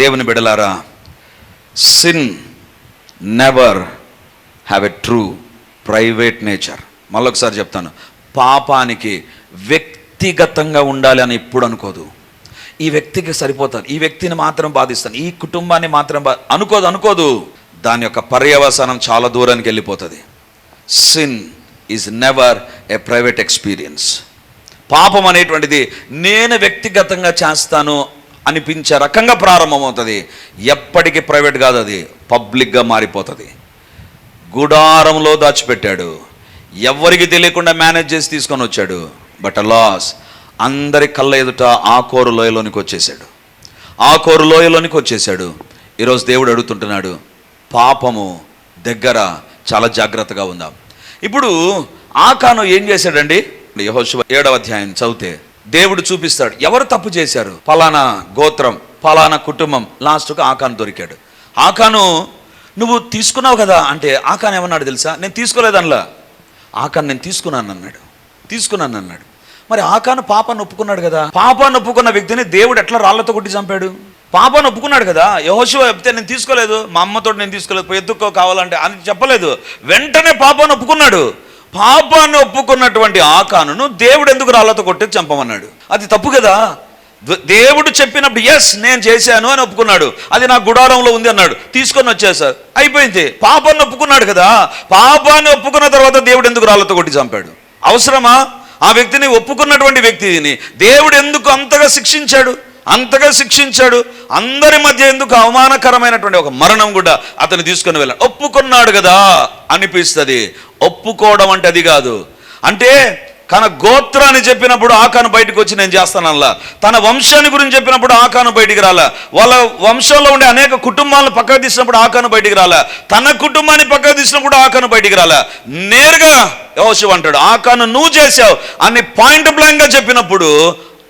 దేవుని బిడలారా sin never have a true private nature మళ్ళొకసారి చెప్తాను. పాపానికి వ్యక్తిగతంగా ఉండాలి అని ఎప్పుడు అనుకోదు. ఈ వ్యక్తికి సరిపోతాను ఈ వ్యక్తిని మాత్రం బాధిస్తాను. ఈ కుటుంబాన్ని మాత్రం బా అనుకోదు అనుకోదు. దాని యొక్క పర్యవసానం చాలా దూరానికి వెళ్ళిపోతుంది. Sin is never a private experience పాపం అనేటువంటిది నేను వ్యక్తిగతంగా చేస్తాను అనిపించే రకంగా ప్రారంభమవుతుంది. ఎప్పటికీ ప్రైవేట్ కాదు అది. పబ్లిక్గా మారిపోతుంది. గుడారంలో దాచిపెట్టాడు. ఎవరికి తెలియకుండా మేనేజ్ చేసి తీసుకొని వచ్చాడు. బట్ లాస్ అందరి కళ్ళ ఎదుట ఆ కోరు లోయలోనికి వచ్చేసాడు ఆ కోరు లోయలోనికి వచ్చేసాడు ఈరోజు దేవుడు అడుగుతుంటున్నాడు పాపము దగ్గర చాలా జాగ్రత్తగా ఉందాం. ఇప్పుడు ఆకాను ఏం చేశాడండి? యహోశివ ఏడవ అధ్యాయం చదివితే దేవుడు చూపిస్తాడు. ఎవరు తప్పు చేశారు? ఫలానా గోత్రం ఫలానా కుటుంబం. లాస్ట్కు ఆకాను దొరికాడు. ఆకాను నువ్వు తీసుకున్నావు కదా అంటే ఆకాన్ ఏమన్నాడు తెలుసా? నేను తీసుకోలేదనలా. ఆకాన్ నేను తీసుకున్నాను అన్నాడు. తీసుకున్నాను అన్నాడు. మరి ఆకాను పాపాన్ని ఒప్పుకున్నాడు కదా? పాపాన్ని ఒప్పుకున్న వ్యక్తిని దేవుడు ఎట్లా రాళ్ళతో కొట్టి చంపాడు? పాపను ఒప్పుకున్నాడు కదా? యహోశివ చెప్తే నేను తీసుకోలేదు. మా అమ్మతో నేను తీసుకోలేదు. ఎత్తుకో ఎత్తుక్కో కావాలంటే అని చెప్పలేదు. వెంటనే పాపను ఒప్పుకున్నాడు పాపాన్ని ఒప్పుకున్నటువంటి ఆకానును దేవుడు ఎందుకు రాళ్ళతో కొట్టి చంపమన్నాడు? అది తప్పు కదా? దేవుడు చెప్పినప్పుడు ఎస్ నేను చేశాను అని ఒప్పుకున్నాడు. అది నా గుడారంలో ఉంది అన్నాడు. తీసుకొని వచ్చేసారు అయిపోయింది. పాపాన్ని ఒప్పుకున్నాడు కదా? పాపాన్ని ఒప్పుకున్న తర్వాత దేవుడు ఎందుకు రాళ్ళతో కొట్టి చంపాడు? అవసరమా? ఆ వ్యక్తిని ఒప్పుకున్నటువంటి వ్యక్తిని దేవుడు ఎందుకు అంతగా శిక్షించాడు? అంతగా శిక్షించాడు. అందరి మధ్య ఎందుకు అవమానకరమైనటువంటి ఒక మరణం కూడా అతను తీసుకొని వెళ్ళాడు ఒప్పుకున్నాడు కదా అనిపిస్తుంది. ఒప్పుకోవడం అంటే అది కాదు. అంటే తన గోత్రాన్ని చెప్పినప్పుడు ఆకాను బయటకు వచ్చి నేను చేస్తానల్లా తన వంశాన్ని గురించి చెప్పినప్పుడు ఆకాను బయటికి రాలా. వాళ్ళ వంశంలో ఉండే అనేక కుటుంబాలను పక్కకు తీసినప్పుడు ఆకాను బయటికి రాలా. తన కుటుంబాన్ని పక్కకు తీసినప్పుడు ఆకాను బయటికి రాలా. నేరుగా యోశివ అంటాడు ఆకాను నువ్వు చేసావు అని పాయింట్ బ్లాంక్గా చెప్పినప్పుడు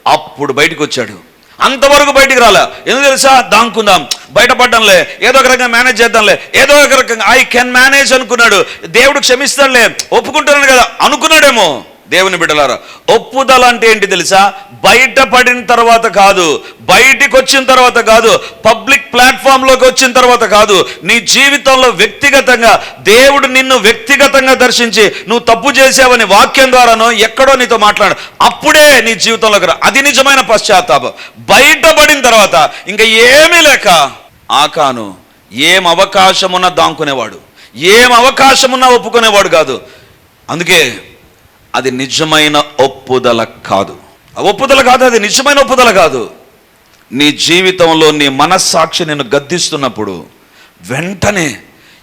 అప్పుడు బయటకు వచ్చాడు. అంతవరకు బయటికి రాలే. ఎందుకు తెలుసా? దాంకుందాం. బయటపడ్డంలే. ఏదో ఒక రకంగా మేనేజ్ చేద్దాంలే. ఏదో ఒక రకంగా ఐ కెన్ మేనేజ్ అనుకున్నాడు. దేవుడు క్షమిస్తాడులే. ఒప్పుకుంటున్నాడు కదా. అనుకున్నాడేమో. దేవుని బిడ్డలారా ఒప్పుదల అంటే ఏంటి తెలుసా? బయటపడిన తర్వాత కాదు బయటికి వచ్చిన తర్వాత కాదు పబ్లిక్ ప్లాట్ఫామ్లోకి వచ్చిన తర్వాత కాదు నీ జీవితంలో వ్యక్తిగతంగా దేవుడు నిన్ను వ్యక్తిగతంగా దర్శించి నువ్వు తప్పు చేసావని వాక్యం ద్వారానో ఎక్కడో నీతో మాట్లాడు. అప్పుడే నీ జీవితంలోకి రా అది నిజమైన పశ్చాత్తాపం. బయటపడిన తర్వాత ఇంకా ఏమీ లేక ఆకాను ఏం అవకాశం ఉన్నా దాంకునేవాడు. ఏం అవకాశం ఉన్నా ఒప్పుకునేవాడు కాదు. అందుకే అది నిజమైన ఒప్పుదల కాదు. ఆ ఒప్పుదల కాదు అది నిజమైన ఒప్పుదల కాదు. నీ జీవితంలో నీ మనస్సాక్షి నేను గద్దిస్తున్నప్పుడు వెంటనే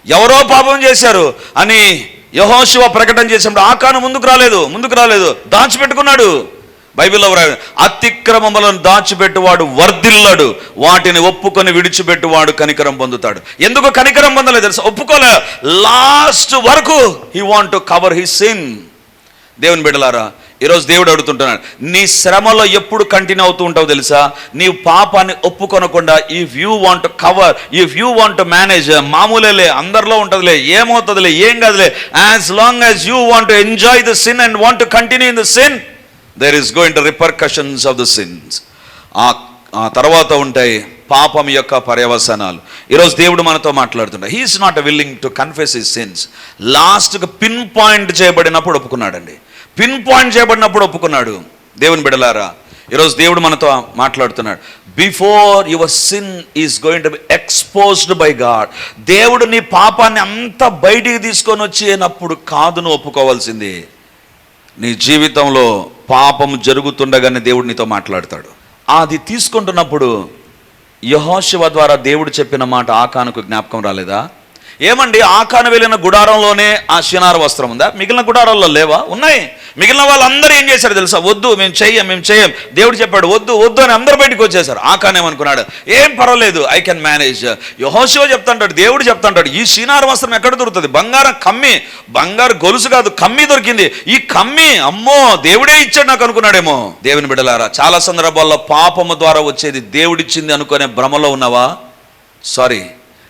ఎవరో పాపం చేశారు అని యహోశివ ప్రకటన చేసినప్పుడు ఆకాను ముందుకు రాలేదు ముందుకు రాలేదు దాచిపెట్టుకున్నాడు. బైబిల్లో అతిక్రమములను దాచిపెట్టువాడు వర్ధిల్లాడు వాటిని ఒప్పుకొని విడిచిపెట్టువాడు కనికరం పొందుతాడు. ఎందుకు కనికరం పొందలేదు తెలుసా? ఒప్పుకోలే. లాస్ట్ వరకు he want to cover he sin దేవుని బిడ్డలారా ఈరోజు దేవుడు అడుగుతుంటున్నాడు నీ శ్రమలో ఎప్పుడు కంటిన్యూ అవుతూ ఉంటావు తెలుసా? నీవు పాపాన్ని ఒప్పుకొనకుండా if you want cover if you want manage మామూలేలే అందరిలో ఉంటుందిలే ఏమవుతుందిలే ఏం కాదులే as long as you want enjoy the sin and want continue in the sin there is going to repercussions of the sins ఆ తర్వాత ఉంటాయి పాపం యొక్క పర్యవసనాలు. ఈరోజు దేవుడు మనతో మాట్లాడుతుంటాడు he is not willing to confess his sins లాస్ట్కి పిన్ పాయింట్ చేయబడినప్పుడు ఒప్పుకున్నాడండి. పిన్ పాయింట్ చేయబడినప్పుడు ఒప్పుకున్నాడు. దేవుని బిడలారా ఈరోజు దేవుడు మనతో మాట్లాడుతున్నాడు. Before your sin is going to be exposed by God దేవుడు నీ పాపాన్ని అంత బయటికి తీసుకొని వచ్చేనప్పుడు కాదు నువ్వు ఒప్పుకోవాల్సింది. నీ జీవితంలో పాపం జరుగుతుండగానే దేవుడు నీతో మాట్లాడతాడు. అది తీసుకుంటున్నప్పుడు యహోశివ ద్వారా దేవుడు చెప్పిన మాట ఆకానుకు జ్ఞాపకం రాలేదా? ఏమండి ఆకాను వెళ్ళిన గుడారంలోనే ఆ శినార వస్త్రం ఉందా? మిగిలిన గుడారాల్లో లేవా? ఉన్నాయి. మిగిలిన వాళ్ళందరూ ఏం చేశారు తెలుసా? వద్దు మేము చెయ్యం మేము చెయ్యం. దేవుడు చెప్పాడు వద్దు వద్దు అని అందరు బయటకు వచ్చేసారు ఆకానేమనుకున్నాడు ఏం పర్వాలేదు ఐ కెన్ మేనేజ్ యహోశివ చెప్తాంటాడు దేవుడు చెప్తాంటాడు ఈ శినార వస్త్రం ఎక్కడ దొరుకుతుంది? బంగారం కమ్మి బంగారు గొలుసు కాదు కమ్మి దొరికింది. ఈ కమ్మి అమ్మో దేవుడే ఇచ్చాడు నాకు అనుకున్నాడేమో. దేవుని బిడలారా చాలా సందర్భాల్లో పాపము ద్వారా వచ్చేది దేవుడిచ్చింది అనుకునే భ్రమలో ఉన్నావా? సారీ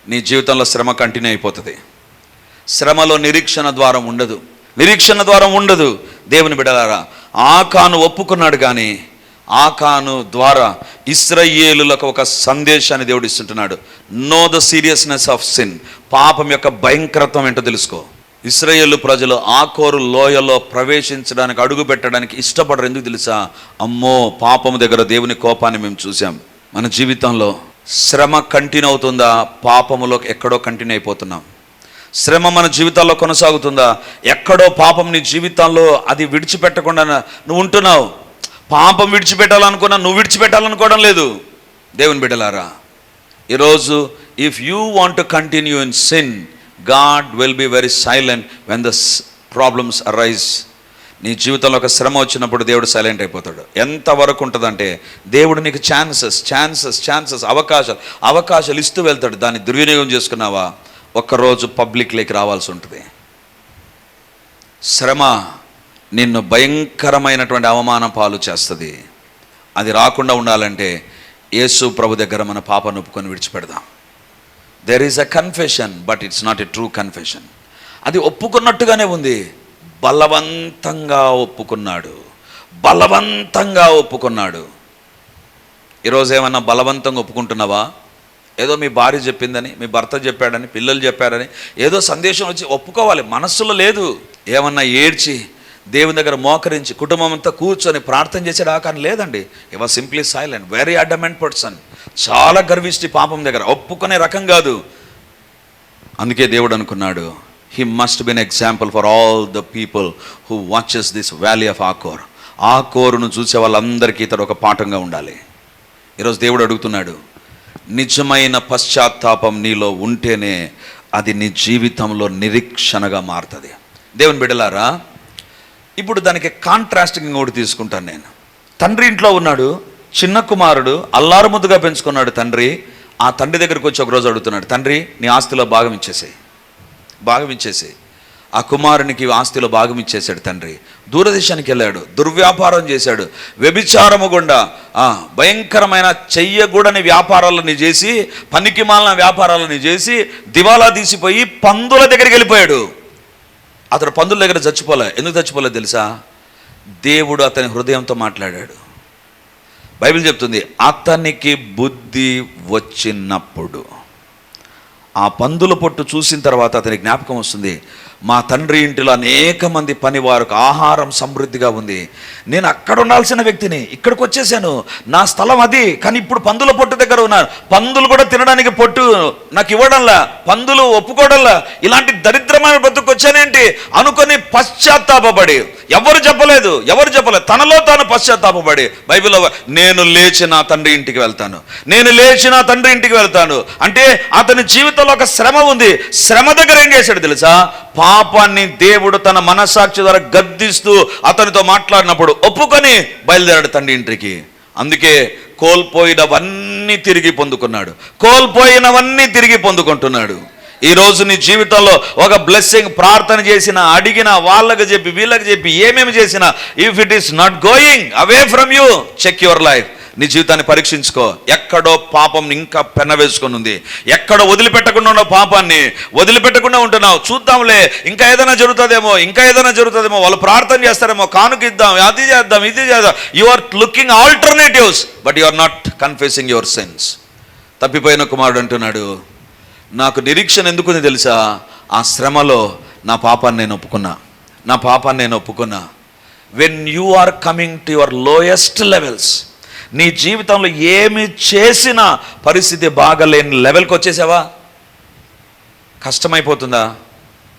నీ జీవితంలో శ్రమ కంటిన్యూ అయిపోతుంది. శ్రమలో నిరీక్షణ ద్వారం ఉండదు. నిరీక్షణ ద్వారం ఉండదు. దేవుని బిడలారా ఆకాను ఒప్పుకున్నాడు కానీ ఆకాను ద్వారా ఇస్రయేలులకు ఒక సందేశాన్ని దేవుడు ఇస్తుంటున్నాడు. Know the seriousness of sin పాపం యొక్క భయంకరత్వం ఏంటో తెలుసుకో. ఇస్రయేలు ప్రజలు ఆకోరు లోయలో ప్రవేశించడానికి అడుగు పెట్టడానికి ఇష్టపడరు. ఎందుకు తెలుసా? అమ్మో పాపం దగ్గర దేవుని కోపాన్ని మేము చూసాం మన జీవితంలో శ్రమ కంటిన్యూ అవుతుందా పాపములో ఎక్కడో కంటిన్యూ అయిపోతున్నాం శ్రమ మన జీవితాల్లో కొనసాగుతుందా? ఎక్కడో పాపం నీ జీవితాల్లో అది విడిచిపెట్టకుండా నువ్వు ఉంటున్నావు. పాపం విడిచిపెట్టాలనుకున్నా నువ్వు విడిచిపెట్టాలనుకోవడం లేదు. దేవుని బిడ్డలారా ఈరోజు if you want to continue in sin God will be very silent when the problems arise నీ జీవితంలో ఒక శ్రమ వచ్చినప్పుడు దేవుడు సైలెంట్ అయిపోతాడు. ఎంతవరకు ఉంటుందంటే దేవుడు నీకు ఛాన్సెస్ ఛాన్సెస్ ఛాన్సెస్ అవకాశాలు అవకాశాలు ఇస్తూ వెళ్తాడు. దాన్ని దుర్వినియోగం చేసుకున్నావా? ఒక్కరోజు పబ్లిక్లోకి రావాల్సి ఉంటుంది. శ్రమ నిన్ను భయంకరమైనటువంటి అవమాన పాలు చేస్తుంది. అది రాకుండా ఉండాలంటే యేసు ప్రభు దగ్గర మన పాపను ఒప్పుకొని విడిచిపెడదాం. There is a confession but it's not a true confession అది ఒప్పుకున్నట్టుగానే ఉంది. బలవంతంగా ఒప్పుకున్నాడు. బలవంతంగా ఒప్పుకున్నాడు. ఈరోజు ఏమన్నా బలవంతంగా ఒప్పుకుంటున్నావా? ఏదో మీ భార్య చెప్పిందని మీ భర్త చెప్పాడని పిల్లలు చెప్పారని ఏదో సందేశం వచ్చి ఒప్పుకోవాలి. మనస్సులో లేదు. ఏమన్నా ఏడ్చి దేవుని దగ్గర మోకరించి కుటుంబం అంతా కూర్చొని ప్రార్థన చేసాడు ఆ కానీ లేదండి. ఇవ simply silent very adamant person చాలా గర్విష్టి పాపం దగ్గర ఒప్పుకునే రకం కాదు. అందుకే దేవుడు అనుకున్నాడు he must be an example for all the people who watches this valley of Achor ఆకోరును చూసే వాళ్ళందరికీ ఇతడు ఒక పాఠంగా ఉండాలి. ఈరోజు దేవుడు అడుగుతున్నాడు నిజమైన పశ్చాత్తాపం నీలో ఉంటేనే అది నీ జీవితంలో నిరీక్షణగా మారుతుంది. దేవుని బిడలారా ఇప్పుడు దానికి కాంట్రాస్టింగ్ ఇంకోటి తీసుకుంటాను నేను. తండ్రి ఇంట్లో ఉన్నాడు చిన్న కుమారుడు అల్లారు ముద్దుగా పెంచుకున్నాడు తండ్రి. ఆ తండ్రి దగ్గరికి వచ్చి ఒకరోజు అడుగుతున్నాడు తండ్రి నీ ఆస్తిలో భాగం ఇచ్చేసేయి. భాగం ఆ కుమారునికి ఆస్తిలో భాగం ఇచ్చేశాడు తండ్రి. దూరదేశానికి వెళ్ళాడు. దుర్వ్యాపారం చేశాడు. వ్యభిచారము గుండా ఆ, భయంకరమైన చెయ్యగూడని వ్యాపారాలని చేసి పనికిమాలిన వ్యాపారాలని చేసి దివాలా తీసిపోయి పందుల దగ్గరికి వెళ్ళిపోయాడు. అతడు పందుల దగ్గర చచ్చిపోలే. ఎందుకు చచ్చిపోలే తెలుసా? దేవుడు అతని హృదయంతో మాట్లాడాడు. బైబిల్ చెప్తుంది అతనికి బుద్ధి వచ్చినప్పుడు. ఆ పందుల పొట్టు చూసిన తర్వాత అతని జ్ఞాపకం వస్తుంది. మా తండ్రి ఇంటిలో అనేక మంది పని వారికి ఆహారం సమృద్ధిగా ఉంది. నేను అక్కడ ఉండాల్సిన వ్యక్తిని ఇక్కడికి వచ్చేసాను. నా స్థలం అది కానీ ఇప్పుడు పందుల పొట్టు దగ్గర ఉన్నాను పందులు కూడా తినడానికి పొట్టు నాకు ఇవ్వడంలా పందులు ఒప్పుకోవడంలా ఇలాంటి దరిద్రమైన బ్రతుకు వచ్చానేంటి? అనుకుని పశ్చాత్తాపడి ఎవరు చెప్పలేదు? ఎవరు చెప్పలేదు? తనలో తాను పశ్చాత్తాపడి బైబిల్లో నేను లేచి నా తండ్రి ఇంటికి వెళ్తాను. నేను లేచి నా తండ్రి ఇంటికి వెళ్తాను. అంటే అతని జీవితంలో ఒక శ్రమ ఉంది. శ్రమ దగ్గర ఏం చేశాడు తెలుసా? పాపాన్ని దేవుడు తన మనసాక్షి ద్వారా గద్దిస్తూ అతనితో మాట్లాడినప్పుడు ఒప్పుకొని బయలుదేరాడు తండ్రి ఇంటికి. అందుకే కోల్పోయినవన్నీ తిరిగి పొందుకున్నాడు. కోల్పోయినవన్నీ తిరిగి పొందుకుంటున్నాడు. ఈ రోజు నీ జీవితంలో ఒక బ్లెస్సింగ్ ప్రార్థన చేసిన అడిగిన వాళ్ళకి చెప్పి వీళ్ళకి చెప్పి ఏమేమి చేసినా if it is not going away from you check your life నీ జీవితాన్ని పరీక్షించుకో. ఎక్కడో పాపం ఇంకా పెన్న వేసుకొని ఉంది. ఎక్కడో వదిలిపెట్టకుండా ఉన్న పాపాన్ని. వదిలిపెట్టకుండా ఉంటున్నావు. చూద్దాంలే ఇంకా ఏదైనా జరుగుతుందేమో ఇంకా ఏదైనా జరుగుతుందేమో వాళ్ళు ప్రార్థన చేస్తారేమో కానుకిద్దాం అది చేద్దాం ఇది చేద్దాం. You are looking alternatives but you are not confusing your sense తప్పిపోయిన కుమారుడు అంటున్నాడు నాకు నిరీక్షణ ఎందుకుంది తెలుసా? ఆ శ్రమలో నా పాపాన్ని నేను ఒప్పుకున్నా. నా పాపాన్ని నేను ఒప్పుకున్నా. When you are coming to your lowest levels నీ జీవితంలో ఏమి చేసినా పరిస్థితి బాగలేని లెవెల్కి వచ్చేసావా? కష్టమైపోతుందా?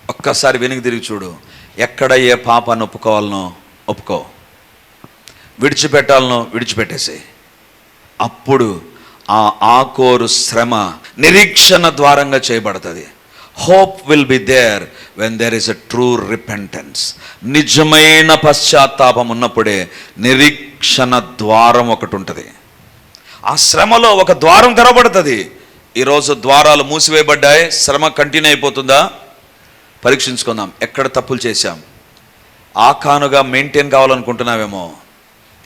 ఒక్కసారి వెనుక తిరిగి చూడు. ఎక్కడ ఏ పాపాన్ని ఒప్పుకోవాలనో ఒప్పుకో. విడిచిపెట్టాలనో విడిచిపెట్టేసి అప్పుడు ఆ ఆకోరు శ్రమ నిరీక్షణ ద్వారంగా చేయబడుతుంది. Hope will be there when there is a true repentance నిజమైన పశ్చాత్తాపం ఉన్నప్పుడే నిరీక్షణ ద్వారం ఒకటి ఉంటుంది. ఆ శ్రమలో ఒక ద్వారం తెరబడుతుంది ఈరోజు ద్వారాలు మూసివేయబడ్డాయి. శ్రమ కంటిన్యూ అయిపోతుందా? పరీక్షించుకుందాం. ఎక్కడ తప్పులు చేశాం? ఆకానుగా మెయింటైన్ కావాలనుకుంటున్నావేమో?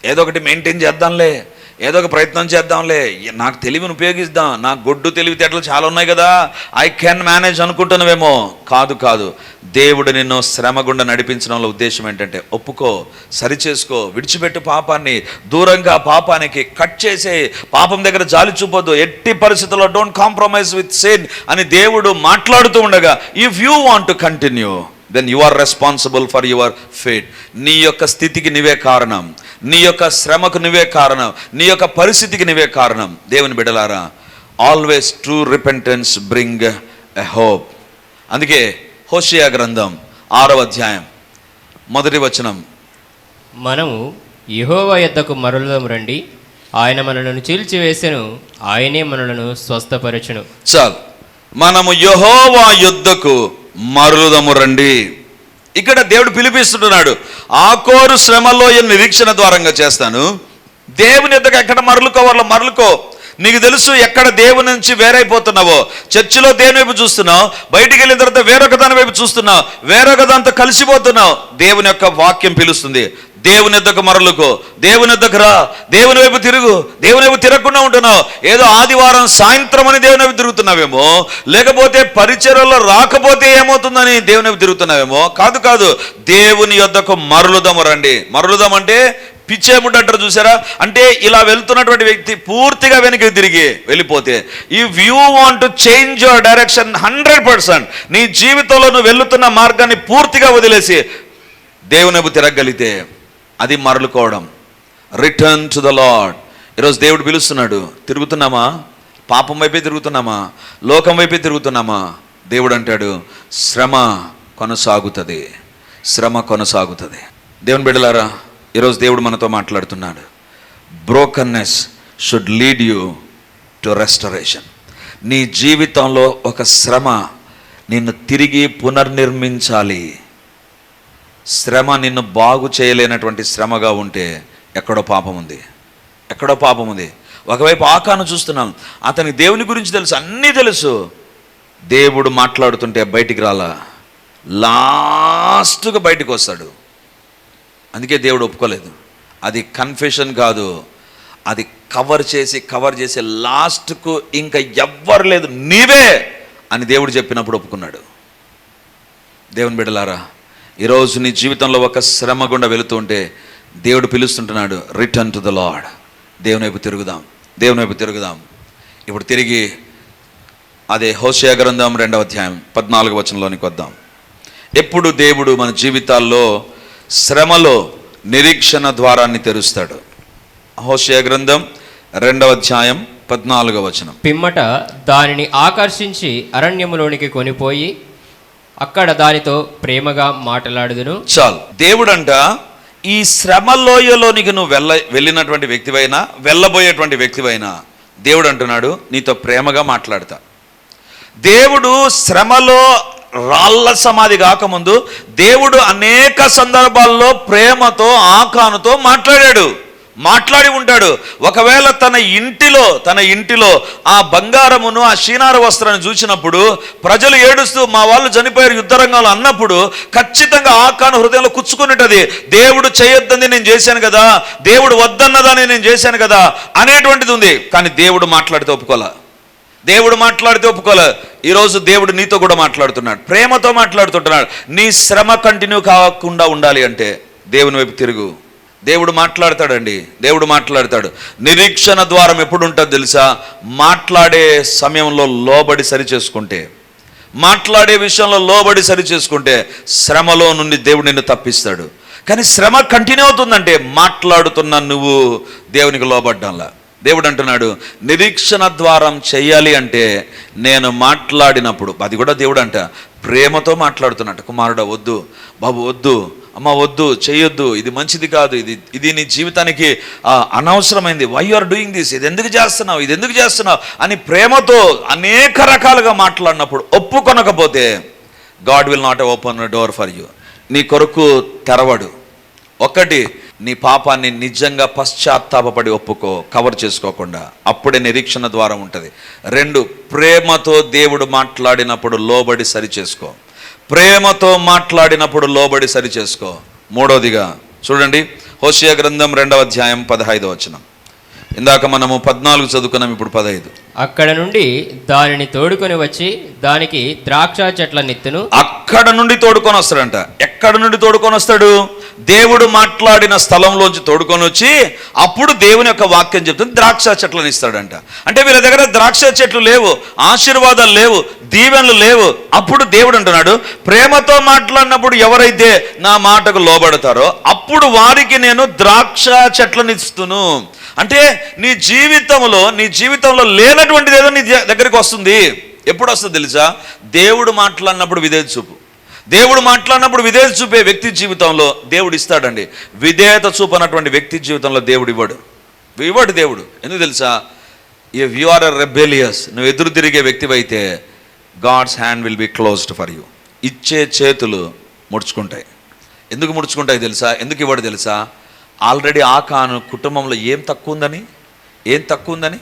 ఏదో ఒకటి మెయింటైన్ చేద్దాంలే. ఏదో ఒక ప్రయత్నం చేద్దాంలే. నాకు తెలివిని ఉపయోగిద్దాం. నాకు గొడ్డు తెలివితేటలు చాలా ఉన్నాయి కదా. ఐ కెన్ మేనేజ్ అనుకుంటున్నావేమో. కాదు కాదు. దేవుడు నిన్ను శ్రమ గుండా నడిపించడంలో ఉద్దేశం ఏంటంటే ఒప్పుకో సరిచేసుకో విడిచిపెట్టు పాపాన్ని. దూరంగా పాపానికి కట్ చేసే పాపం దగ్గర జాలి చూపొద్దు. ఎట్టి పరిస్థితుల్లో డోంట్ కాంప్రమైజ్ విత్ సేన్ అని దేవుడు మాట్లాడుతూ ఉండగా if you want to continue then you are responsible for your fate నీ యొక్క స్థితికి నీవే కారణం. నీ యొక్క శ్రమకు నువ్వే కారణం. నీ యొక్క పరిస్థితికి నువ్వే కారణం. దేవుని బిడలారా always true repentance bring a hope అందుకే హోషియా గ్రంథం ఆరవ అధ్యాయం మొదటి వచనం. మనము యెహోవా యొద్దకు మరలుదము రండి. ఆయన మనలను చీల్చివేసెను. ఆయనే మనలను స్వస్థపరచును. చాలు. మనము యహోవా యుద్ధకు మరుదము రండి. ఇక్కడ దేవుడు పిలిపిస్తుంటున్నాడు ఆ కోరు శ్రమలో నిరీక్షణ ద్వారంగా చేస్తాను? దేవుని ఎద్దకు ఎక్కడ మరలుకోవాలో మరలుకో. నీకు తెలుసు ఎక్కడ దేవుని నుంచి వేరైపోతున్నావో. చర్చిలో దేని వైపు చూస్తున్నావు? బయటికి వెళ్ళిన తర్వాత వేరొక దాని వైపు చూస్తున్నావు. వేరొక దాంతో కలిసిపోతున్నావు. దేవుని యొక్క వాక్యం పిలుస్తుంది. దేవుని ఎద్దకు మరలుకో. దేవుని ఎద్దకు రా. దేవుని వైపు తిరుగు. దేవుని వైపు తిరగకుండా ఉంటున్నావు. ఏదో ఆదివారం సాయంత్రం అని దేవుని వైపు తిరుగుతున్నావేమో? లేకపోతే పరిచర్యలో రాకపోతే ఏమవుతుందని దేవుని వైపు తిరుగుతున్నావేమో? కాదు కాదు. దేవుని యొద్దకు మరలుదము రండి. మరలుదం అంటే పిచ్చేముడు అంటారు చూసారా? అంటే ఇలా వెళ్తున్నటువంటి వ్యక్తి పూర్తిగా వెనక్కి తిరిగి వెళ్ళిపోతే if you want to change your direction hundred percent నీ జీవితంలో నువ్వు వెళ్తున్న మార్గాన్ని పూర్తిగా వదిలేసి దేవుని తిరగలిగితే అది మరలుకోవడం. రిటర్న్ టు ద లాడ్ ఈరోజు దేవుడు పిలుస్తున్నాడు తిరుగుతున్నామా? పాపం వైపే తిరుగుతున్నామా? లోకం వైపే తిరుగుతున్నామా? దేవుడు అంటాడు శ్రమ కొనసాగుతుంది. శ్రమ కొనసాగుతుంది. దేవుని బిడ్డలారా ఈరోజు దేవుడు మనతో మాట్లాడుతున్నాడు. Brokenness should lead you to restoration నీ జీవితంలో ఒక శ్రమ నిన్ను తిరిగి పునర్నిర్మించాలి. శ్రమ నిన్ను బాగు చేయలేనటువంటి శ్రమగా ఉంటే ఎక్కడో పాపం ఉంది. ఎక్కడో పాపం ఉంది. ఒకవైపు ఆకాను చూస్తున్నాం. అతనికి దేవుని గురించి తెలుసు అన్నీ తెలుసు. దేవుడు మాట్లాడుతుంటే బయటికి రాలా. లాస్ట్గా బయటికి వస్తాడు. అందుకే దేవుడు ఒప్పుకోలేదు. అది కన్ఫెషన్ కాదు. అది కవర్ చేసి కవర్ చేసి లాస్ట్కు ఇంకా ఎవ్వరు లేదు. నీవే అని దేవుడు చెప్పినప్పుడు ఒప్పుకున్నాడు. దేవుని బిడ్డలారా ఈరోజు నీ జీవితంలో ఒక శ్రమ గుండా వెళుతూ ఉంటే దేవుడు పిలుస్తుంటున్నాడు రిటర్న్ టు ద లాడ్ దేవుని వైపు తిరుగుదాం దేవుని వైపు తిరుగుదాం. ఇప్పుడు తిరిగి అదే హోషయ గ్రంథం రెండవ అధ్యాయం పద్నాలుగు వచనంలోనికి వద్దాం. ఎప్పుడు దేవుడు మన జీవితాల్లో శ్రమలో నిరీక్షణ ద్వారాన్ని తెరుస్తాడు? హోషయ గ్రంథం రెండవ అధ్యాయం పద్నాలుగవ వచనం. పిమ్మట దానిని ఆకర్షించి అరణ్యములోనికి కొనిపోయి అక్కడ దానితో ప్రేమగా మాట్లాడుదును. చాలు. దేవుడంట ఈ శ్రమలోయలోనికి నువ్వు వెళ్ళ వెళ్ళినటువంటి వ్యక్తివైనా వెళ్ళబోయేటువంటి వ్యక్తివైనా దేవుడు అంటున్నాడు నీతో ప్రేమగా మాట్లాడతా. దేవుడు శ్రమలో రాళ్ళ సమాధి కాకముందు దేవుడు అనేక సందర్భాల్లో ప్రేమతో ఆకానుతో మాట్లాడాడు. మాట్లాడి ఉంటాడు. ఒకవేళ తన ఇంటిలో తన ఇంటిలో ఆ బంగారమును ఆ షీనార వస్త్రాన్ని చూసినప్పుడు ప్రజలు ఏడుస్తూ మా వాళ్ళు చనిపోయారు యుద్ధరంగంలో అన్నప్పుడు ఖచ్చితంగా ఆకాను హృదయంలో కుచ్చుకునేటది. దేవుడు చేయొద్దని నేను చేశాను కదా దేవుడు వద్దన్నదాన్ని నేను చేశాను కదా అనేటువంటిది ఉంది. కానీ దేవుడు మాట్లాడితే ఒప్పుకోలే. దేవుడు మాట్లాడితే ఒప్పుకోలే. ఈరోజు దేవుడు నీతో కూడా మాట్లాడుతున్నాడు. ప్రేమతో మాట్లాడుతుంటున్నాడు. నీ శ్రమ కంటిన్యూ కాకుండా ఉండాలి అంటే దేవుని వైపు తిరుగు. దేవుడు మాట్లాడతాడండి. దేవుడు మాట్లాడతాడు. నిరీక్షణ ద్వారం ఎప్పుడు ఉంటుంది తెలుసా? మాట్లాడే సమయంలో లోబడి సరి చేసుకుంటే. మాట్లాడే విషయంలో లోబడి సరి చేసుకుంటే శ్రమలో నుండి దేవుడు నిన్ను తప్పిస్తాడు. కానీ శ్రమ కంటిన్యూ అవుతుందంటే మాట్లాడుతున్న నువ్వు దేవునికి లోబడ్డంలా. దేవుడు అంటున్నాడు నిరీక్షణ ద్వారం చేయాలి అంటే నేను మాట్లాడినప్పుడు అది కూడా దేవుడు అంట ప్రేమతో మాట్లాడుతున్నట్టు. కుమారుడు వద్దు. బాబు వద్దు. అమ్మ వద్దు చేయొద్దు ఇది మంచిది కాదు ఇది ఇది నీ జీవితానికి అనవసరమైంది. వై ఆర్ డూయింగ్ దిస్ ఇది ఎందుకు చేస్తున్నావు? ఇది ఎందుకు చేస్తున్నావు? అని ప్రేమతో అనేక రకాలుగా మాట్లాడినప్పుడు ఒప్పుకొనకపోతే God will not open door for you నీ కొరకు తెరవడు. ఒకటి నీ పాపాన్ని నిజంగా పశ్చాత్తాపపడి ఒప్పుకో కవర్ చేసుకోకుండా. అప్పుడే నిరీక్షణ ద్వారా ఉంటుంది. రెండు ప్రేమతో దేవుడు మాట్లాడినప్పుడు లోబడి సరి చేసుకో. ప్రేమతో మాట్లాడినప్పుడు లోబడి సరి చేసుకో మూడోదిగా చూడండి హోషియా గ్రంథం రెండవ అధ్యాయం పదహైదవ వచనం. ఇందాక మనము పద్నాలుగు చదువుకున్నాం ఇప్పుడు పదహైదు. అక్కడ నుండి దానిని తోడుకొని వచ్చి దానికి ద్రాక్ష చెట్ల నిత్తును అక్కడ నుండి తోడుకొని వస్తాడంట. ఎక్కడ నుండి తోడుకొని వస్తాడు? దేవుడు మాట్లాడిన స్థలంలోంచి తోడుకొని వచ్చి అప్పుడు దేవుని యొక్క వాక్యం చెప్తుంది ద్రాక్ష చెట్లను ఇస్తాడంట. అంటే వీళ్ళ దగ్గర ద్రాక్ష చెట్లు లేవు ఆశీర్వాదాలు లేవు దీవెనలు లేవు. అప్పుడు దేవుడు అంటున్నాడు ప్రేమతో మాట్లాడినప్పుడు ఎవరైతే నా మాటకు లోబడతారో అప్పుడు వారికి నేను ద్రాక్ష చెట్లను ఇస్తును. అంటే నీ జీవితంలో నీ జీవితంలో లేనటువంటిది ఏదో నీ దగ్గరికి వస్తుంది. ఎప్పుడు వస్తుంది తెలుసా? దేవుడు మాట్లాడినప్పుడు విధేయత చూపు. దేవుడు మాట్లాడినప్పుడు విధేయత చూపే వ్యక్తి జీవితంలో దేవుడు ఇస్తాడండి. విధేయత చూపనటువంటి వ్యక్తి జీవితంలో దేవుడు ఇవ్వడు. ఇవ్వడు దేవుడు. ఎందుకు తెలుసా? If you are a rebellious నువ్వు ఎదురు తిరిగే వ్యక్తివైతే God's hand will be closed for you ఇచ్చే చేతులు ముడుచుకుంటాయి. ఎందుకు ముడుచుకుంటాయి తెలుసా? ఎందుకు ఇవ్వడు తెలుసా? ఆల్రెడీ ఆకాను కుటుంబంలో ఏం తక్కువ ఉందని? ఏం తక్కువ ఉందని?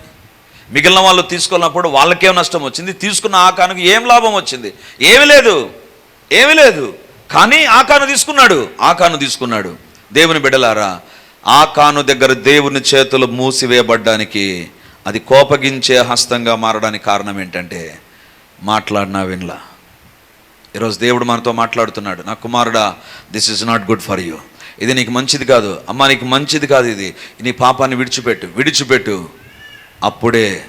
మిగిలిన వాళ్ళు తీసుకున్నప్పుడు వాళ్ళకేం నష్టం వచ్చింది? తీసుకున్న ఆకానికి ఏం లాభం వచ్చింది? ఏమి లేదు. ఏమీ లేదు. కానీ ఆకాను తీసుకున్నాడు. ఆకాను తీసుకున్నాడు. దేవుని బిడ్డలారా ఆకాను దగ్గర దేవుని చేతులు మూసివేయబడ్డానికి అది కోపగించే హస్తంగా మారడానికి కారణం ఏంటంటే మాట్లాడినా వినలా. ఈరోజు దేవుడు మనతో మాట్లాడుతున్నాడు. నా కుమారుడా this is not good for you ఇది నీకు మంచిది కాదు. అమ్మ నీకు మంచిది కాదు ఇది. నీ పాపాన్ని విడిచిపెట్టు విడిచిపెట్టు. అప్పుడే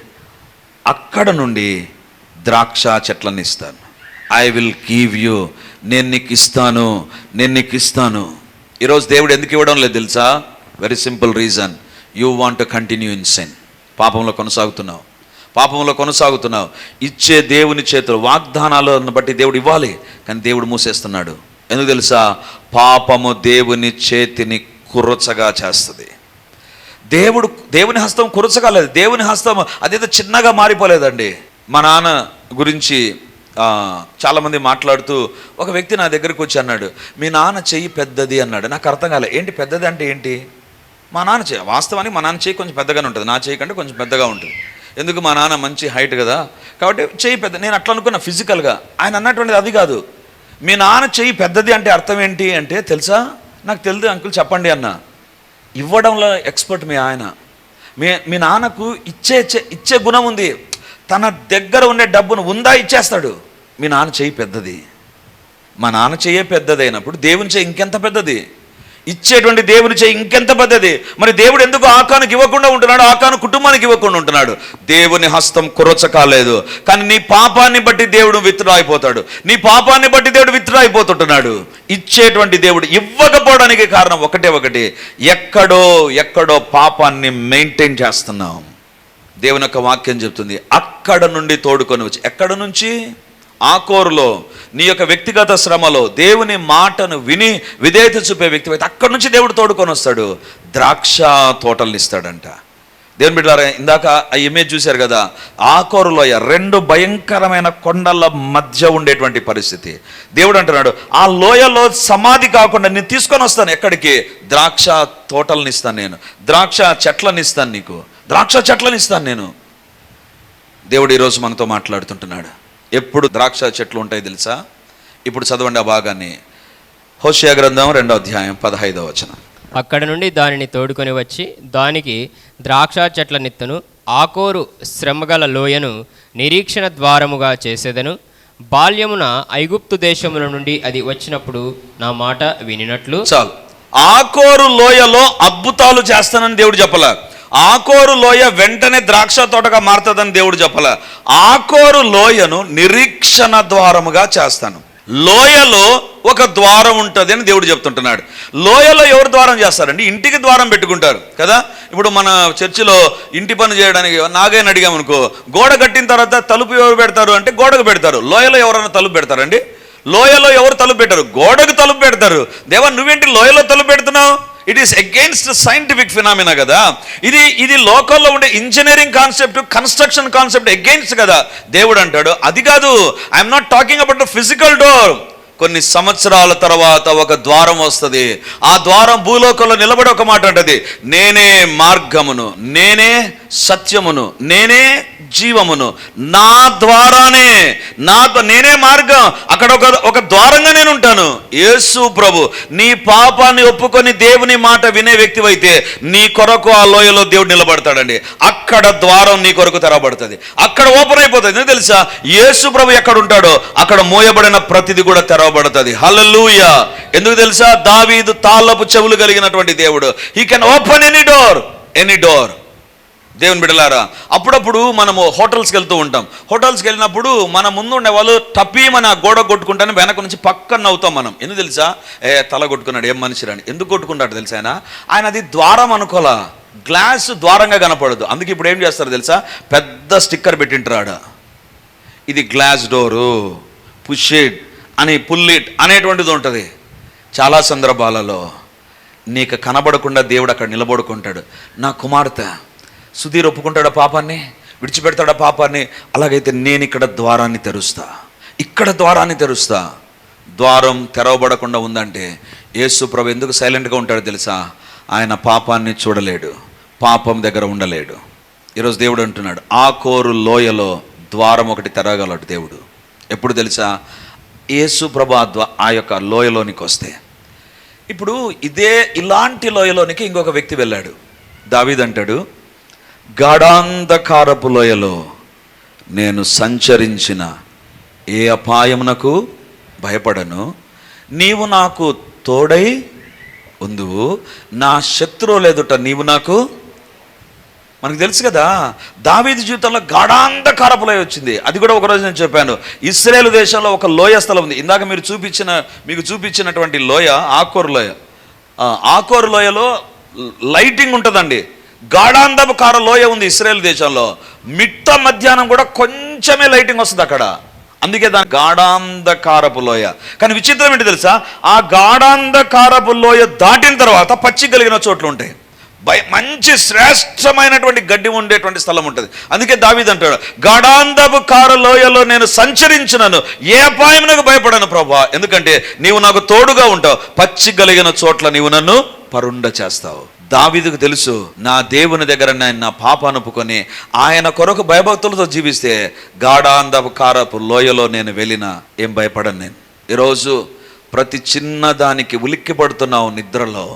అక్కడ నుండి ద్రాక్ష చెట్లను ఇస్తాను. ఐ విల్ గివ్ యూ నేను నీకు ఇస్తాను. నేను నీకు ఇస్తాను. ఈరోజు దేవుడు ఎందుకు ఇవ్వడం లేదు తెలుసా? Very simple reason you want to continue in sin పాపంలో కొనసాగుతున్నావు. పాపంలో కొనసాగుతున్నావు. ఇచ్చే దేవుని చేతులు వాగ్దానాలను బట్టి దేవుడు ఇవ్వాలి. కానీ దేవుడు మూసేస్తున్నాడు. ఎందుకు తెలుసా? పాపము దేవుని చేతిని కురచగా చేస్తుంది. దేవుడు దేవుని హస్తం కురచగలేదు దేవుని హస్తం అదేదో చిన్నగా మారిపోలేదండి. మా నాన్న గురించి చాలామంది మాట్లాడుతూ ఒక వ్యక్తి నా దగ్గరికి వచ్చి అన్నాడు మీ నాన్న చెయ్యి పెద్దది అన్నాడు. నాకు అర్థం కాలే. ఏంటి పెద్దది అంటే ఏంటి? మా నాన్న చెయ్యి వాస్తవానికి మా నాన్న చెయ్యి కొంచెం పెద్దగానే ఉంటుంది. నా చెయ్యి కంటే కొంచెం పెద్దగా ఉంటుంది. ఎందుకు? మా నాన్న మంచి హైట్ కదా. కాబట్టి చెయ్యి పెద్ద నేను అట్లా అనుకున్నా ఫిజికల్గా. ఆయన అన్నటువంటిది అది కాదు. మీ నాన్న చెయ్యి పెద్దది అంటే అర్థం ఏంటి అంటే తెలుసా? నాకు తెలియదు అంకుల్ చెప్పండి అన్నా. ఇవ్వడంలో ఎక్స్పర్ట్ మీ ఆయన. మీ మీ నాన్నకు ఇచ్చే ఇచ్చే- గుణం ఉంది. తన దగ్గర ఉండే డబ్బును ఉందా ఇచ్చేస్తాడు? మీ నాన్న చెయ్యి పెద్దది. మా నాన్న చెయ్యే పెద్దది అయినప్పుడు దేవుని చెయ్యి ఇంకెంత పెద్దది? ఇచ్చేటువంటి దేవుని చేయి ఇంకెంత పెద్దది? మరి దేవుడు ఎందుకు ఆకానికి ఇవ్వకుండా ఉంటున్నాడు? ఆకాను కుటుంబానికి ఇవ్వకుండా ఉంటున్నాడు. దేవుని హస్తం కురచకాలేదు కానీ నీ పాపాన్ని బట్టి దేవుడు విత్తుడా అయిపోతాడు నీ పాపాన్ని బట్టి దేవుడు విత్తుడా అయిపోతుంటున్నాడు ఇచ్చేటువంటి దేవుడు ఇవ్వకపోవడానికి కారణం ఒకటే ఒకటి. ఎక్కడో ఎక్కడో పాపాన్ని మెయింటైన్ చేస్తున్నాం. దేవుని యొక్క వాక్యం చెప్తుంది. అక్కడ నుండి తోడుకొని వచ్చి. ఎక్కడ నుంచి? ఆకోరులో నీ యొక్క వ్యక్తిగత శ్రమలో దేవుని మాటను విని విధేయత చూపే వ్యక్తి అయితే అక్కడి నుంచి దేవుడు తోడుకొని వస్తాడు. ద్రాక్ష తోటల్ని ఇస్తాడంట. దేవుని బిడ్డారా ఇందాక ఆ ఇమేజ్ చూశారు కదా ఆకోరులోయ రెండు భయంకరమైన కొండల మధ్య ఉండేటువంటి పరిస్థితి. దేవుడు అంటున్నాడు ఆ లోయలో సమాధి కాకుండా నేను తీసుకొని వస్తాను ఎక్కడికి? ద్రాక్ష తోటల్ని ఇస్తాను నేను. ద్రాక్ష చెట్లను ఇస్తాను నీకు. ద్రాక్ష చెట్లను ఇస్తాను నేను. దేవుడు ఈరోజు మనతో మాట్లాడుతుంటున్నాడు. ఎప్పుడు ద్రాక్ష చెట్లు ఉంటాయి తెలుసా? ఇప్పుడు చదవండి ఆ భాగాన్ని. హోషియా గ్రంథం రెండో అధ్యాయం పదహైదవ వచనం. అక్కడ నుండి దానిని తోడుకొని వచ్చి దానికి ద్రాక్ష చెట్ల నిత్తును ఆకోరు శ్రమగల లోయను నిరీక్షణ ద్వారముగా చేసేదను. బాల్యమున ఐగుప్తు దేశముల నుండి అది వచ్చినప్పుడు నా మాట వినినట్లు. చాలు. ఆకోరు లోయలో అద్భుతాలు చేస్తానని దేవుడు చెప్పల. ఆకోరు లోయ వెంటనే ద్రాక్ష తోటగా మారుతుందని దేవుడు చెప్పల. ఆకోరు లోయను నిరీక్షణ ద్వారముగా చేస్తాను. లోయలో ఒక ద్వారం ఉంటుంది అని దేవుడు చెప్తుంటున్నాడు. లోయలో ఎవరు ద్వారం చేస్తారండి? ఇంటికి ద్వారం పెట్టుకుంటారు కదా? ఇప్పుడు మన చర్చిలో ఇంటి పని చేయడానికి నాగైన అడిగామనుకో గోడ కట్టిన తర్వాత తలుపు ఎవరు పెడతారు అంటే గోడకు పెడతారు. లోయలో ఎవరైనా తలుపు పెడతారండి? లోయలో ఎవరు తలుపు పెట్టారు? గోడకు తలుపు పెడతారు. దేవా నువ్వేంటి లోయలో తలుపు పెడుతున్నావు? It is against scientific phenomena కదా. ఇది ఇది లోకల్లో ఉండే engineering concept construction concept against కదా. దేవుడు అంటాడు అది కాదు I'm not talking about the physical door కొన్ని సంవత్సరాల తర్వాత ఒక ద్వారం వస్తుంది. ఆ ద్వారం భూలోకంలో నిలబడి ఒక మాట అంటది. నేనే మార్గమును నేనే సత్యమును నేనే జీవమును. నా ద్వారానే నా నేనే మార్గం. అక్కడ ఒక ఒక ద్వారంగా నేను ఉంటాను. యేసు ప్రభు నీ పాపాన్ని ఒప్పుకొని దేవుని మాట వినే వ్యక్తివైతే నీ కొరకు ఆ లోయలో దేవుడు నిలబడతాడండి. అక్కడ ద్వారం నీ కొరకు తెరబడుతుంది అక్కడ ఓపెన్ అయిపోతుంది. తెలుసా? యేసు ప్రభు ఎక్కడ ఉంటాడో అక్కడ మోయబడిన ప్రతిది కూడా తెరవ తెరవబడుతుంది హలలుయ ఎందుకు తెలుసా? దావీదు తాళ్ళపు చెవులు కలిగినటువంటి దేవుడు. He can open any door any door దేవుని బిడలారా అప్పుడప్పుడు మనము హోటల్స్కి వెళ్తూ ఉంటాం. హోటల్స్కి వెళ్ళినప్పుడు మన ముందు ఉండే వాళ్ళు టపీ మన గోడ కొట్టుకుంటాను వెనక నుంచి పక్కన నవ్వుతాం మనం. ఎందుకు తెలుసా? ఏ తల కొట్టుకున్నాడు ఏం మనిషి రాని ఎందుకు కొట్టుకుంటాడు తెలుసా ఆయన? ఆయన అది ద్వారం అనుకోలా. గ్లాస్ ద్వారంగా కనపడదు. అందుకే ఇప్పుడు ఏం చేస్తారు తెలుసా? పెద్ద స్టిక్కర్ పెట్టింటాడు ఇది గ్లాస్ డోరు పుష్ అని పుల్లిట్ అనేటువంటిది ఉంటుంది. చాలా సందర్భాలలో నీకు కనబడకుండా దేవుడు అక్కడ నిలబడుకుంటాడు. నా కుమార్తె సుధీర్ ఒప్పుకుంటాడా పాపాన్ని? విడిచిపెడతాడా పాపాన్ని? అలాగైతే నేను ఇక్కడ ద్వారాన్ని తెరుస్తా. ఇక్కడ ద్వారాన్ని తెరుస్తా. ద్వారం తెరవబడకుండా ఉందంటే యేసు ప్రభు ఎందుకు సైలెంట్గా ఉంటాడో తెలుసా? ఆయన పాపాన్ని చూడలేడు. పాపం దగ్గర ఉండలేడు. ఈరోజు దేవుడు అంటున్నాడు ఆ కోరు లోయలో ద్వారం ఒకటి తెరవగలడు దేవుడు. ఎప్పుడు తెలుసా? యేసు ప్రభాద్వ ఆ యొక్క లోయలోనికి వస్తే. ఇప్పుడు ఇదే ఇలాంటి లోయలోనికి ఇంకొక వ్యక్తి వెళ్ళాడు. దావీదంటాడు గాఢాంధకారపు లోయలో నేను సంచరించిన ఏ అపాయమునకు భయపడను? నీవు నాకు తోడై ఉందువు. నా శత్రువు లేదుట నీవు నాకు మనకు తెలుసు కదా దావీది జీవితంలో గాఢాంధకారపు లోయ వచ్చింది. అది కూడా ఒకరోజు నేను చెప్పాను. ఇస్రాయేల్ దేశంలో ఒక లోయ స్థలం ఉంది. ఇందాక మీరు చూపించిన మీకు చూపించినటువంటి లోయ ఆకూరు లోయ. ఆ, లోయలో లైటింగ్ ఉంటుందండి. గాఢాంధకార లోయ ఉంది ఇస్రాయేల్ దేశంలో. మిట్ట మధ్యాహ్నం కూడా కొంచెమే లైటింగ్ వస్తుంది అక్కడ. అందుకే దాని గాఢాంధకారపు లోయ. కానీ విచిత్రం ఏంటి తెలుసా? ఆ గాఢాంధకారపు లోయ దాటిన తర్వాత పచ్చి కలిగిన చోట్లు ఉంటాయి. మంచి శ్రేష్టమైనటువంటి గడ్డి ఉండేటువంటి స్థలం ఉంటుంది. అందుకే దావీద్ అంటాడు గాఢాంధపు కారు లోయలో నేను సంచరించినను ఏ అపాయమునకు భయపడను ప్రభా. ఎందుకంటే నీవు నాకు తోడుగా ఉంటావు పచ్చి కలిగిన చోట్ల నీవు నన్ను పరుండ చేస్తావు. దావిదుకు తెలుసు నా దేవుని దగ్గర నేను నా పాపాను అనుపుకొని ఆయన కొరకు భయభక్తులతో జీవిస్తే గాఢాంధపు కారపు లోయలో నేను వెళ్ళినా ఏం భయపడను నేను. ఈరోజు ప్రతి చిన్న దానికి ఉలిక్కి పడుతున్నావు నిద్రలో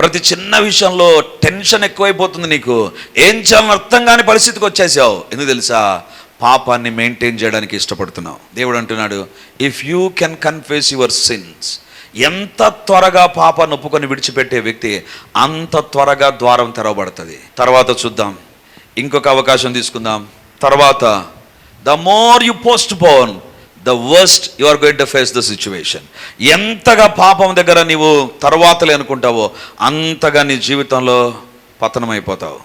ప్రతి చిన్న విషయంలో టెన్షన్ ఎక్కువైపోతుంది నీకు. ఏం చేయాలని అర్థం కాని పరిస్థితికి వచ్చేసావు. ఎందుకు తెలుసా? పాపాన్ని మెయింటైన్ చేయడానికి ఇష్టపడుతున్నావు. దేవుడు అంటున్నాడు if you can confess your sins ఎంత త్వరగా పాపాన్ని ఒప్పుకొని విడిచిపెట్టే వ్యక్తి అంత త్వరగా ద్వారం తెరవబడుతుంది. తర్వాత చూద్దాం. ఇంకొక అవకాశం తీసుకుందాం. తర్వాత the more you postpone the worst you are going to face the situation ఎంతగా పాపం దగ్గర నీవు తర్వాతలే అనుకుంటావో అంతగా నీ జీవితంలో పతనమైపోతావు.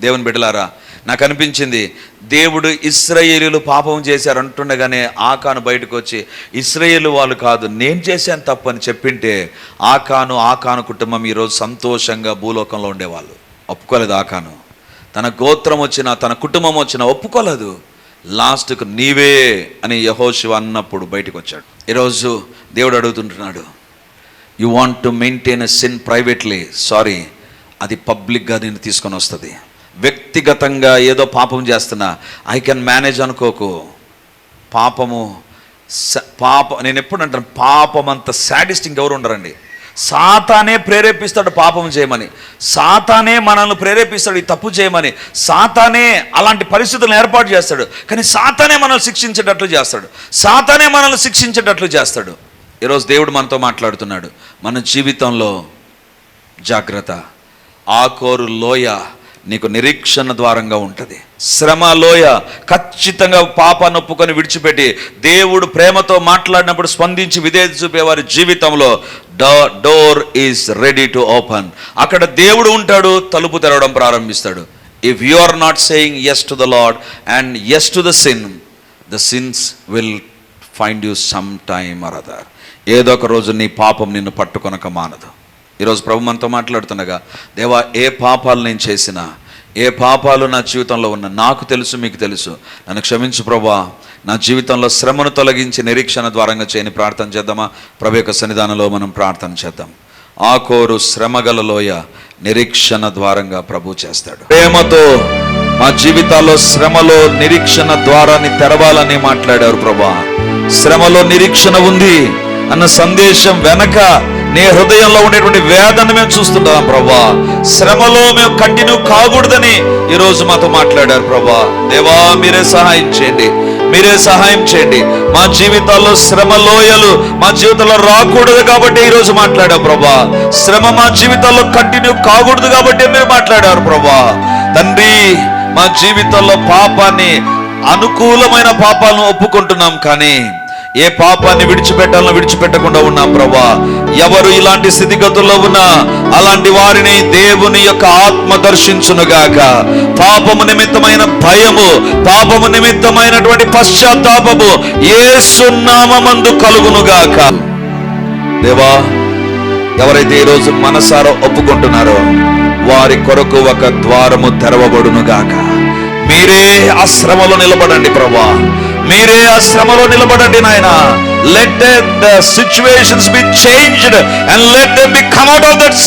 దేవుని బిడ్డలారా నాకు అనిపించింది దేవుడు ఇస్రయేలీలు పాపం చేశారు అంటుండగానే ఆకాను బయటకు వచ్చి ఇస్రయేలు వాళ్ళు కాదు నేను చేశాను తప్పు అని చెప్పింటే ఆకాను ఆకాను కుటుంబం ఈరోజు సంతోషంగా భూలోకంలో ఉండేవాళ్ళు. ఒప్పుకోలేదు ఆకాను. తన గోత్రం వచ్చినా తన కుటుంబం వచ్చినా ఒప్పుకోలేదు. లాస్ట్కు నీవే అని యహోశివ అన్నప్పుడు బయటకు వచ్చాడు ఈరోజు దేవుడు అడుగుతుంటున్నాడు you want to maintain a sin privately sorry అది పబ్లిక్గా నేను తీసుకొని వస్తుంది. వ్యక్తిగతంగా ఏదో పాపం చేస్తున్నా ఐ కెన్ మేనేజ్ అనుకోకు. పాపము స- పాప నేను ఎప్పుడు అంటాను పాపం అంత సాడిస్ట్ ఇంకెవరు ఉండరండి. సాతానే ప్రేరేపిస్తాడు పాపం చేయమని. సాతానే మనల్ని ప్రేరేపిస్తాడు ఈ తప్పు చేయమని. సాతానే అలాంటి పరిస్థితులను ఏర్పాటు చేస్తాడు. కానీ సాతానే మనల్ని శిక్షించేటట్లు చేస్తాడు. సాతానే మనల్ని శిక్షించేటట్లు చేస్తాడు. ఈరోజు దేవుడు మనతో మాట్లాడుతున్నాడు. మన జీవితంలో జాగ్రత్త. ఆకోరు లోయ నీకు నిరీక్షణ ద్వారంగా ఉంటుంది. శ్రమ లోయ ఖచ్చితంగా పాప నొప్పుకొని విడిచిపెట్టి దేవుడు ప్రేమతో మాట్లాడినప్పుడు స్పందించి విధేయత చూపేవారి జీవితంలో door is ready to open. అక్కడ దేవుడు ఉంటాడు తలుపు తెరవడం ప్రారంభిస్తాడు. If you are not saying yes to the Lord and yes to the sin the sins will find you some time or other ఏదో ఒక రోజు నీ పాపం నిన్ను పట్టుకొనక మానదు. ఈరోజు ప్రభు మనతో మాట్లాడుతుండగా దేవా ఏ పాపాలు నేను చేసినా ఏ పాపాలు నా జీవితంలో ఉన్న నాకు తెలుసు మీకు తెలుసు. నన్ను క్షమించు ప్రభా. నా జీవితంలో శ్రమను తొలగించి నిరీక్షణ ద్వారంగా చేయని ప్రార్థన చేద్దామా? ప్రభు యొక్క సన్నిధానంలో మనం ప్రార్థన చేద్దాం. ఆ కోరు శ్రమగల లోయ నిరీక్షణ ద్వారంగా ప్రభు చేస్తాడు. ప్రేమతో మా జీవితాల్లో శ్రమలో నిరీక్షణ ద్వారాన్ని తెరవాలని మాట్లాడారు ప్రభా. శ్రమలో నిరీక్షణ ఉంది అన్న సందేశం వెనక నీ హృదయంలో ఉండేటువంటి వేదన మేము చూస్తుంటాం ప్రభా. శ్రమలో మేము కంటిన్యూ కాకూడదని ఈరోజు మాతో మాట్లాడారు ప్రభా. దేవా మీరే సహాయం చేయండి. మీరే సహాయం చేయండి. మా జీవితాల్లో శ్రమ లోయలు మా జీవితంలో రాకూడదు కాబట్టి ఈరోజు మాట్లాడారు ప్రభా. శ్రమ మా జీవితాల్లో కంటిన్యూ కాకూడదు కాబట్టి మీరు మాట్లాడారు ప్రభా. తండ్రి మా జీవితంలో పాపాన్ని అనుకూలమైన పాపాలను ఒప్పుకుంటున్నాం కానీ ఏ పాపాన్ని విడిచిపెట్టాలని విడిచిపెట్టకుండా ఉన్నాం ప్రభా. ఎవరు ఇలాంటి స్థితిగతుల్లో ఉన్నా అలాంటి వారిని దేవుని యొక్క ఆత్మ దర్శించునుగాక. పాపము నిమిత్తమైన భయము పాపము నిమిత్తమైనటువంటి పశ్చాత్తాపము ఏసునామందు కలుగునుగాక. దేవా ఎవరైతే ఈరోజు మనసారో ఒప్పుకుంటున్నారో వారి కొరకు ఒక ద్వారము తెరవబడునుగాక. మీరే ఆ నిలబడండి ప్రభా. మీరే ఆ శ్రమలో నిలబడండి నాయన. Let the situations be changed and let them be come out of that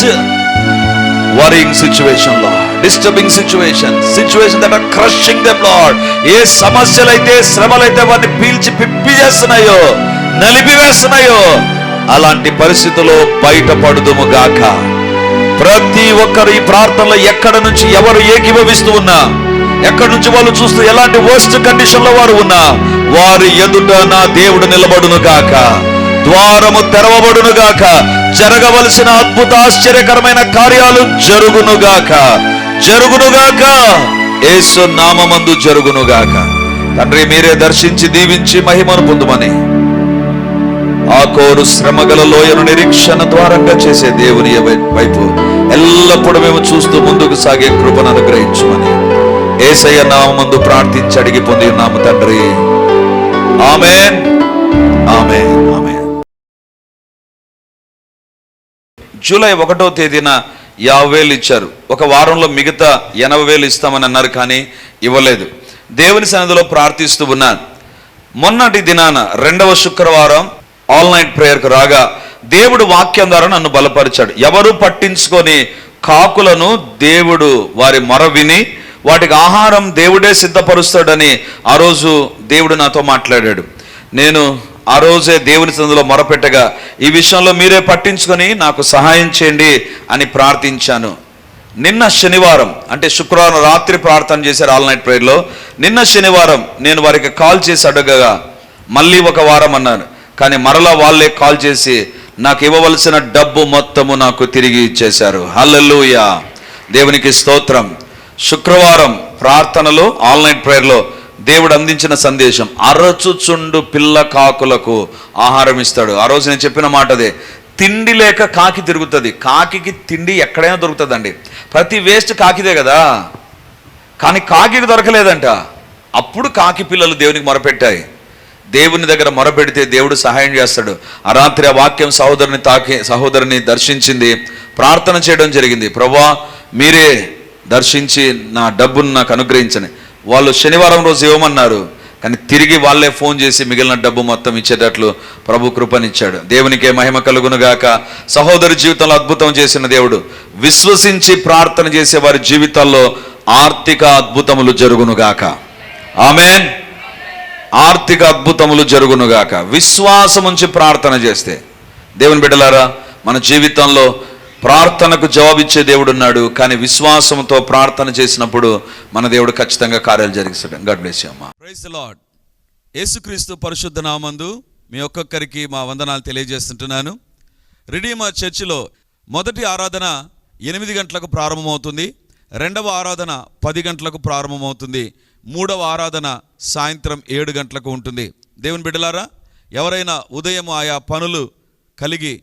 worrying సిచ్యువేషన్లో disturbing situation situation that are crushing them Lord ఏ సమస్యలైతే శ్రమలైతే వాటిని పీల్చి పిప్పి చేస్తున్నాయో నలిపివేస్తున్నాయో అలాంటి పరిస్థితుల్లో బయటపడుదుము గాక. ప్రతి ఒక్కరు ఈ ప్రార్థనలో ఎక్కడ నుంచి ఎవరు ఏకీభవిస్తూ ఉన్నా ఎక్కడి నుంచి వాళ్ళు చూస్తూ ఎలాంటి వర్స్ట్ కండిషన్లో వారు ఉన్నా వారి ఎదుట నా దేవుడు నిలబడును గాక. ద్వారము తెరవబడును గాక. జరగవలసిన అద్భుత ఆశ్చర్యకరమైన కార్యాలు జరుగును గాక. జరుగును గాక. ఏసు నామందు జరుగును గాక. తండ్రి మీరే దర్శించి దీవించి మహిమను పొందుమని. ఆ కోరు శ్రమగల లోయను నిరీక్షణ ద్వారంగా చేసే దేవుని వైపు ఎల్లప్పుడూ మేము చూస్తూ ముందుకు సాగే కృపను అనుగ్రహించుమని. ఏసయ్య నామందు ప్రార్థించి అడిగి పొంది ఉన్నాము తండ్రి. ఆమె ఆమె ఆమె జూలై ఒకటో తేదీన యాభై వేలు ఇచ్చారు. ఒక వారంలో మిగతా ఎనభై వేలు ఇస్తామని అన్నారు కానీ ఇవ్వలేదు. దేవుని సన్నిధిలో ప్రార్థిస్తూ ఉన్నాను మొన్నటి దినాన రెండవ శుక్రవారం ఆల్ నైట్ ప్రేయర్కు రాగా దేవుడు వాక్యం ద్వారా నన్ను బలపరిచాడు. ఎవరు పట్టించుకొని కాకులను దేవుడు వారి మొర విని వాటికి ఆహారం దేవుడే సిద్ధపరుస్తాడని ఆ రోజు దేవుడు నాతో మాట్లాడాడు. నేను ఆ రోజే దేవుని సందులో మొరపెట్టగా ఈ విషయంలో మీరే పట్టించుకొని నాకు సహాయం చేయండి అని ప్రార్థించాను. నిన్న శనివారం అంటే శుక్రవారం రాత్రి ప్రార్థన చేశారు ఆల్ నైట్ ప్రేయర్లో. నిన్న శనివారం నేను వారికి కాల్ చేసి అడగగా మళ్ళీ ఒక వారం అన్నారు. కానీ మరలా వాళ్ళే కాల్ చేసి నాకు ఇవ్వవలసిన డబ్బు మొత్తము నాకు తిరిగి ఇచ్చేశారు. హల్లెలూయా. దేవునికి స్తోత్రం. శుక్రవారం ప్రార్థనలో ఆల్ నైట్ ప్రేయర్లో దేవుడు అందించిన సందేశం అరచుచుండు పిల్ల కాకులకు ఆహారం ఇస్తాడు. ఆ రోజు నేను చెప్పిన మాట అదే. తిండి లేక కాకి తిరుగుతుంది. కాకికి తిండి ఎక్కడైనా దొరుకుతుందండి. ప్రతి వేస్ట్ కాకిదే కదా. కానీ కాకికి దొరకలేదంట. అప్పుడు కాకి పిల్లలు దేవునికి మొరపెట్టాయి. దేవుని దగ్గర మొరపెడితే దేవుడు సహాయం చేస్తాడు. ఆ రాత్రి ఆ వాక్యం సహోదరుని తాకి సహోదరుని దర్శించింది. ప్రార్థన చేయడం జరిగింది. ప్రభా మీరే దర్శించి నా డబ్బును నాకు అనుగ్రహించని వాళ్ళు శనివారం రోజు ఇవ్వమన్నారు కానీ తిరిగి వాళ్ళే ఫోన్ చేసి మిగిలిన డబ్బు మొత్తం ఇచ్చేటట్లు ప్రభు కృపనిచ్చాడు. దేవునికే మహిమ కలుగును గాక సహోదరి జీవితంలో అద్భుతం చేసిన దేవుడు. విశ్వసించి ప్రార్థన చేసే వారి జీవితాల్లో ఆర్థిక అద్భుతములు జరుగును గాక ఆమెన్. ఆర్థిక అద్భుతములు జరుగునుగాక. విశ్వాసం ఉంచి ప్రార్థన చేస్తే. దేవుని బిడ్డలారా మన జీవితంలో ప్రార్థనకు జవాబిచ్చే దేవుడు ఉన్నాడు కానీ విశ్వాసంతో ప్రార్థన చేసినప్పుడు మన దేవుడు ఖచ్చితంగా కార్యాలు జరిగిస్తాడు. గాడ్ బ్లెస్ అమ్మా. ప్రైజ్ యేసుక్రీస్తు పరిశుద్ధ నామందు మీ ఒక్కొక్కరికి మా వందనాలు తెలియజేస్తుంటున్నాను. రిడీమా చర్చిలో మొదటి ఆరాధన ఎనిమిది గంటలకు ప్రారంభమవుతుంది రెండవ ఆరాధన పది గంటలకు ప్రారంభమవుతుంది మూడవ ఆరాధన సాయంత్రం ఏడు గంటలకు ఉంటుంది. దేవుని బిడ్డలారా ఎవరైనా ఉదయం ఆయా పనులు కలిగి